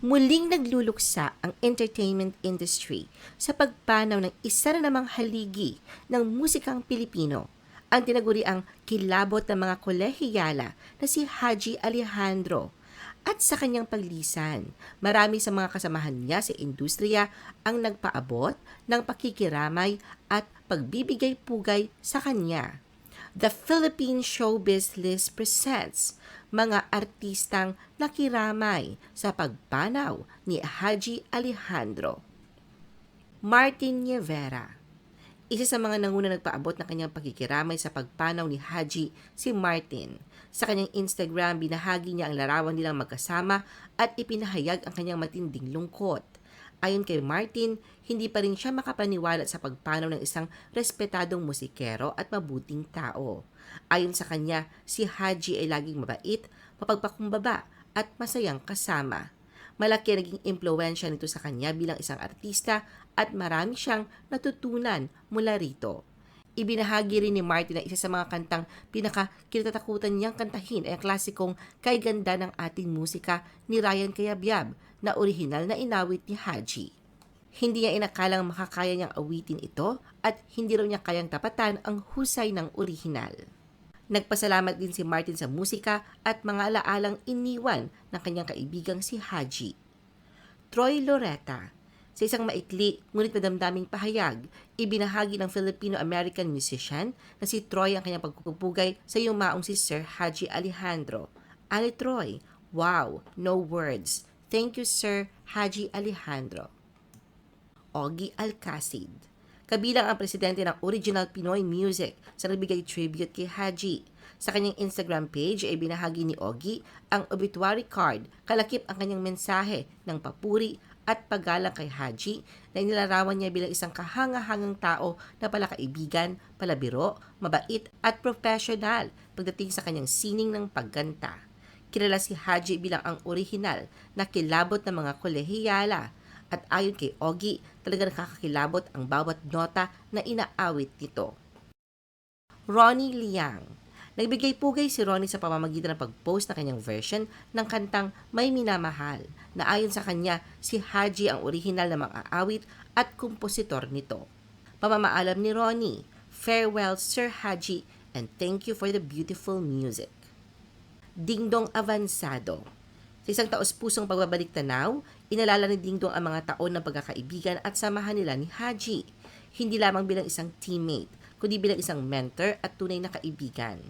Muling nagluluksa ang entertainment industry sa pagpanaw ng isa na namang haligi ng musikang Pilipino, ang tinaguri ang kilabot ng mga kolehiyala na si Haji Alejandro. At sa kanyang paglisan, marami sa mga kasamahan niya sa industriya ang nagpaabot ng pakikiramay at pagbibigay pugay sa kanya. The Philippine Showbiz List presents mga artistang nakiramay sa pagpanaw ni Haji Alejandro. Martin Nievera isa sa mga nanguna nagpaabot ng kanyang pagkikiramay sa pagpanaw ni Haji, si Martin. Sa kanyang Instagram, binahagi niya ang larawan nilang magkasama at ipinahayag ang kanyang matinding lungkot. Ayon kay Martin, hindi pa rin siya makapaniwala sa pagpanaw ng isang respetadong musikero at mabuting tao. Ayon sa kanya, si Haji ay laging mabait, mapagpakumbaba at masayang kasama. Malaki naging impluensya nito sa kanya bilang isang artista at marami siyang natutunan mula rito. Ibinahagi rin ni Martin na isa sa mga kantang pinaka-kinatatakutan niyang kantahin ay ang klasikong Kay Ganda ng Ating Musika ni Ryan Kayabyab na orihinal na inawit ni Haji. Hindi niya inakalang makakaya niyang awitin ito at hindi raw niya kayang tapatan ang husay ng orihinal. Nagpasalamat din si Martin sa musika at mga alaalang iniwan ng kanyang kaibigang si Haji. Troy Loretta sa isang maikli ngunit madamdaming pahayag, ibinahagi ng Filipino-American musician na si Troy ang kanyang pagpupugay sa yumaong si Sir Haji Alejandro. Ali Troy, wow, no words. Thank you Sir Haji Alejandro. Ogie Alcacid kabilang ang presidente ng Original Pinoy Music sa nagbigay tribute kay Haji. Sa kanyang Instagram page ay binahagi ni Ogie ang obituary card, kalakip ang kanyang mensahe ng papuri at paggalang kay Haji na inilarawan niya bilang isang kahanga-hangang tao na palakaibigan, palabiro, mabait at professional pagdating sa kanyang sining ng pagganta. Kilala si Haji bilang ang orihinal na kilabot ng mga kolehiyala at ayon kay Ogie, talaga nakakakilabot ang bawat nota na inaawit nito. Ronnie Liang Nagbigay pugay si Ronnie sa pamamagitan ng pag-post ng kanyang version ng kantang May Minamahal na ayon sa kanya si Haji ang orihinal na mga awit at kompositor nito. Pamamaalam ni Ronnie, Farewell Sir Haji and thank you for the beautiful music. Dingdong Avansado sa isang taos-pusong pagbabalik tanaw, inalala ni Dingdong ang mga taon ng pagkakaibigan at samahan nila ni Haji. Hindi lamang bilang isang teammate, kundi bilang isang mentor at tunay na kaibigan.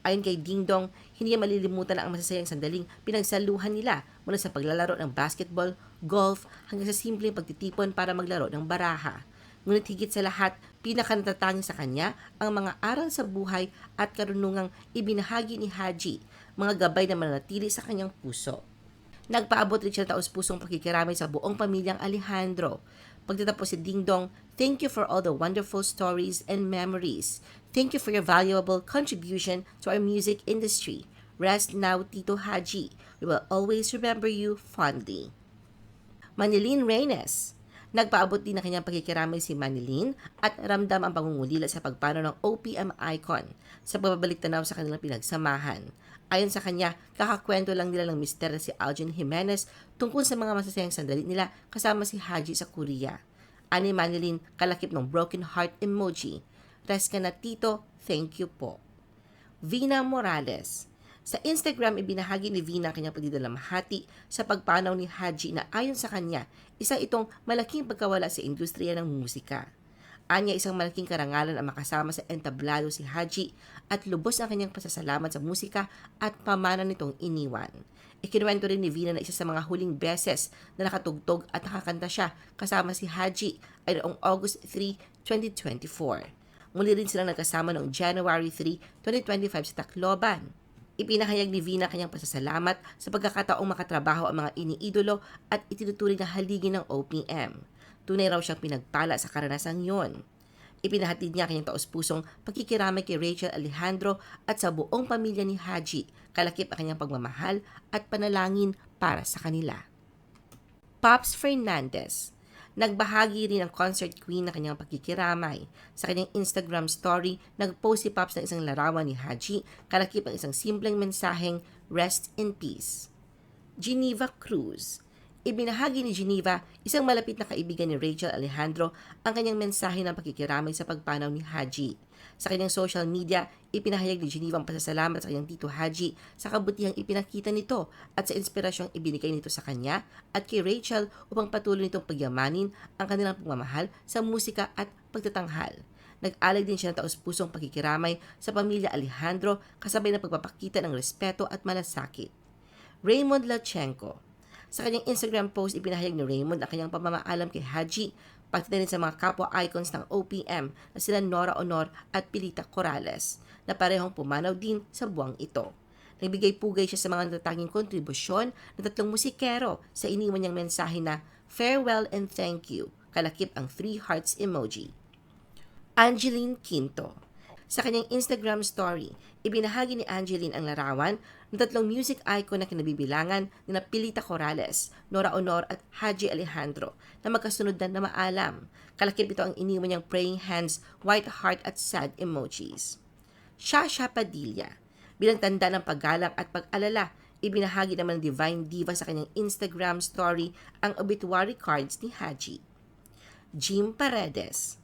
Ayon kay Dingdong, hindi niya malilimutan ang masasayang sandaling pinagsaluhan nila mula sa paglalaro ng basketball, golf, hanggang sa simpleng pagtitipon para maglaro ng baraha. Ngunit higit sa lahat, pinakanatatangin sa kanya ang mga aral sa buhay at karunungang ibinahagi ni Haji, mga gabay na mananatili sa kanyang puso. Nagpaabot rin siya ng taus-pusong pakikiramay sa buong pamilyang Alejandro. Pagtatapos si Ding Dong, thank you for all the wonderful stories and memories. Thank you for your valuable contribution to our music industry. Rest now, Tito Haji. We will always remember you fondly. Manilin Reynes Nagpaabot din ng kanyang pagkikiramay si Manilin at ramdam ang pangungulila sa pagpano ng OPM icon sa pagbabalik tanaw sa kanilang pinagsamahan. Ayon sa kanya, kakakwento lang nila ng mister si Algin Jimenez tungkol sa mga masasayang sandali nila kasama si Haji sa Korea. Ani Manilin, kalakip ng broken heart emoji. Rest ka na tito, thank you po. Vina Morales Sa Instagram, ibinahagi ni Vina ang kanyang pagdidalamhati sa pagpanaw ni Haji na ayon sa kanya, isa itong malaking pagkawala sa industriya ng musika. Anya isang malaking karangalan ang makasama sa entablado si Haji at lubos ang kanyang pasasalamat sa musika at pamana nitong iniwan. Ikinuwento rin ni Vina na isa sa mga huling beses na nakatugtog at nakakanta siya kasama si Haji ay noong August 3, 2024. Muli rin silang nagkasama noong January 3, 2025 sa Tacloban. Ipinahayag ni Vina kanyang pasasalamat sa pagkakataong makatrabaho ang mga iniidolo at itinuturing na haligi ng OPM. Tunay raw siyang pinagpala sa karanasang yon. Ipinahatid niya kanyang taos-pusong pagkikiramay kay Rachel Alejandro at sa buong pamilya ni Haji, kalakip ang kanyang pagmamahal at panalangin para sa kanila. Pops Fernandez Nagbahagi rin ang concert queen ng kanyang pagkikiramay. Sa kanyang Instagram story, nag-post si Pops ng isang larawan ni Haji, kalakip ang isang simpleng mensaheng, Rest in Peace. Geneva Cruz Ibinahagi ni Geneva, isang malapit na kaibigan ni Rachel Alejandro, ang kanyang mensahe ng pakikiramay sa pagpanaw ni Haji. Sa kanyang social media, ipinahayag ni Geneva ang pasasalamat sa kanyang tito Haji sa kabutihang ipinakita nito at sa inspirasyong ibinigay nito sa kanya at kay Rachel upang patuloy nitong pagyamanin ang kanilang pagmamahal sa musika at pagtatanghal. Nag-alay din siya ng taus-pusong pakikiramay sa pamilya Alejandro kasabay ng pagpapakita ng respeto at malasakit. Raymond Lachenko Sa kanyang Instagram post, ipinahayag ni Raymond ang kanyang pamamaalam kay Haji, pati rin sa mga kapwa icons ng OPM na sila Nora Honor at Pilita Corrales, na parehong pumanaw din sa buwang ito. Nagbigay pugay siya sa mga natatanging kontribusyon ng tatlong musikero sa iniwan niyang mensahe na Farewell and Thank You, kalakip ang three hearts emoji. Angeline Quinto. Sa kanyang Instagram story, ibinahagi ni Angeline ang larawan ng tatlong music icon na kinabibilangan ni Pilita Corrales, Nora Honor at Haji Alejandro na magkasunod na na maalam. Kalakip ito ang iniwan niyang praying hands, white heart at sad emojis. Shasha Padilla. Bilang tanda ng paggalang at pag-alala, ibinahagi naman ng Divine Diva sa kanyang Instagram story ang obituary cards ni Haji. Jim Paredes.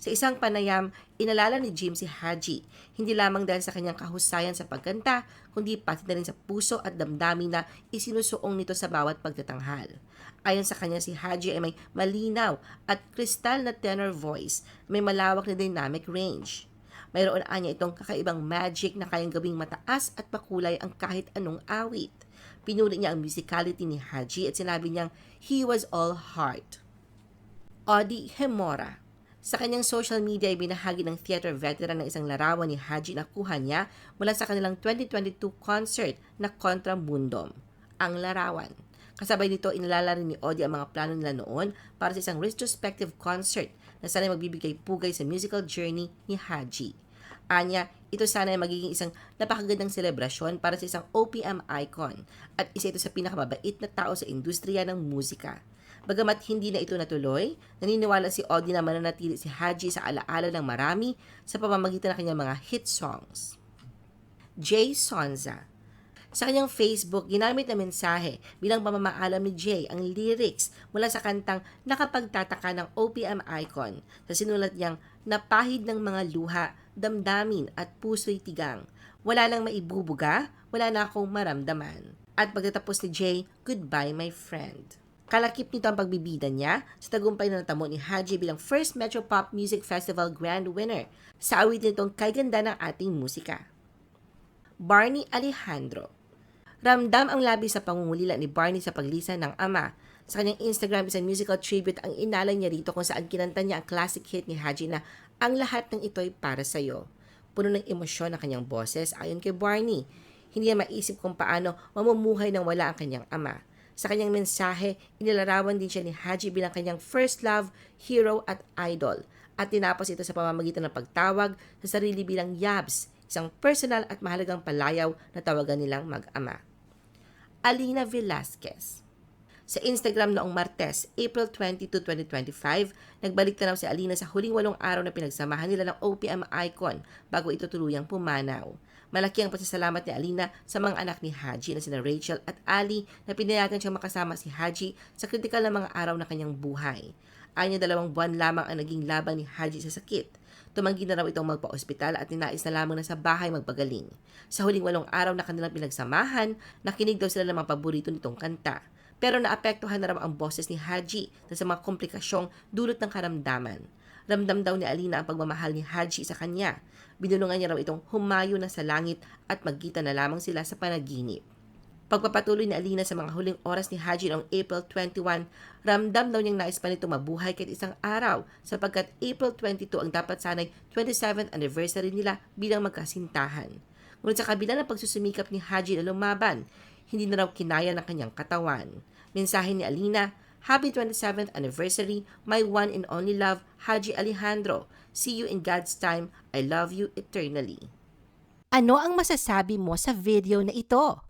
Sa isang panayam, inalala ni Jim si Haji, hindi lamang dahil sa kanyang kahusayan sa pagkanta, kundi pati na rin sa puso at damdamin na isinusuong nito sa bawat pagtatanghal. Ayon sa kanya, si Haji ay may malinaw at kristal na tenor voice, may malawak na dynamic range. Mayroon anya itong kakaibang magic na kayang gawing mataas at makulay ang kahit anong awit. Pinuri niya ang musicality ni Haji at sinabi niyang, he was all heart. Audie Hemora sa kanyang social media ay binahagi ng theater veteran ng isang larawan ni Haji na kuha niya mula sa kanilang 2022 concert na Contra Mundom, ang larawan. Kasabay nito, inalala rin ni Odi ang mga plano nila noon para sa isang retrospective concert na sana magbibigay pugay sa musical journey ni Haji. Anya, ito sana ay magiging isang napakagandang selebrasyon para sa isang OPM icon at isa ito sa pinakamabait na tao sa industriya ng musika. Bagamat hindi na ito natuloy, naniniwala si Audie na mananatili si Haji sa alaala ng marami sa pamamagitan ng kanyang mga hit songs. Jay Sonza sa kanyang Facebook, ginamit na mensahe bilang pamamaalam ni Jay ang lyrics mula sa kantang Nakapagtataka ng OPM icon sa sinulat niyang Napahid ng mga luha, damdamin at puso'y tigang. Wala nang maibubuga, wala na akong maramdaman. At pagtatapos ni Jay, Goodbye my friend. Kalakip nito ang pagbibida niya sa tagumpay na natamo ni Haji bilang first Metro Pop Music Festival Grand Winner sa awit nitong Kay Ganda ng Ating Musika. Barney Alejandro Ramdam ang labi sa pangungulila ni Barney sa paglisan ng ama. Sa kanyang Instagram, isang musical tribute ang inalay niya rito kung saan kinanta niya ang classic hit ni Haji na Ang lahat ng ito'y para sa'yo. Puno ng emosyon ang kanyang boses ayon kay Barney. Hindi niya maisip kung paano mamumuhay nang wala ang kanyang ama. Sa kanyang mensahe, inilarawan din siya ni Haji bilang kanyang first love, hero at idol. At tinapos ito sa pamamagitan ng pagtawag sa sarili bilang Yabs, isang personal at mahalagang palayaw na tawagan nilang mag-ama. Alina Velasquez. Sa Instagram noong Martes, April 22, 2025, nagbalik tanaw si Alina sa huling walong araw na pinagsamahan nila ng OPM icon bago ito tuluyang pumanaw. Malaki ang pasasalamat ni Alina sa mga anak ni Haji na sina Rachel at Ali na pinayagan siyang makasama si Haji sa kritikal na mga araw na kanyang buhay. Anya dalawang buwan lamang ang naging laban ni Haji sa sakit. Tumanggi na raw itong magpa-ospital at ninais na lamang na sa bahay magpagaling. Sa huling walong araw na kanilang pinagsamahan, nakinig daw sila ng mga paborito nitong kanta. Pero naapektuhan na raw ang boses ni Haji na sa mga komplikasyong dulot ng karamdaman. Ramdam daw ni Alina ang pagmamahal ni Haji sa kanya. Binulungan niya raw itong humayo na sa langit at magkita na lamang sila sa panaginip. Pagpapatuloy ni Alina sa mga huling oras ni Haji noong April 21, ramdam daw niyang nais pa nito mabuhay kahit isang araw sapagkat April 22 ang dapat sanay 27th anniversary nila bilang magkasintahan. Ngunit sa kabila ng pagsusumikap ni Haji na lumaban, hindi na raw kinaya ng kanyang katawan. Mensahe ni Alina, Happy 27th anniversary, my one and only love, Haji Alejandro. See you in God's time. I love you eternally. Ano ang masasabi mo sa video na ito?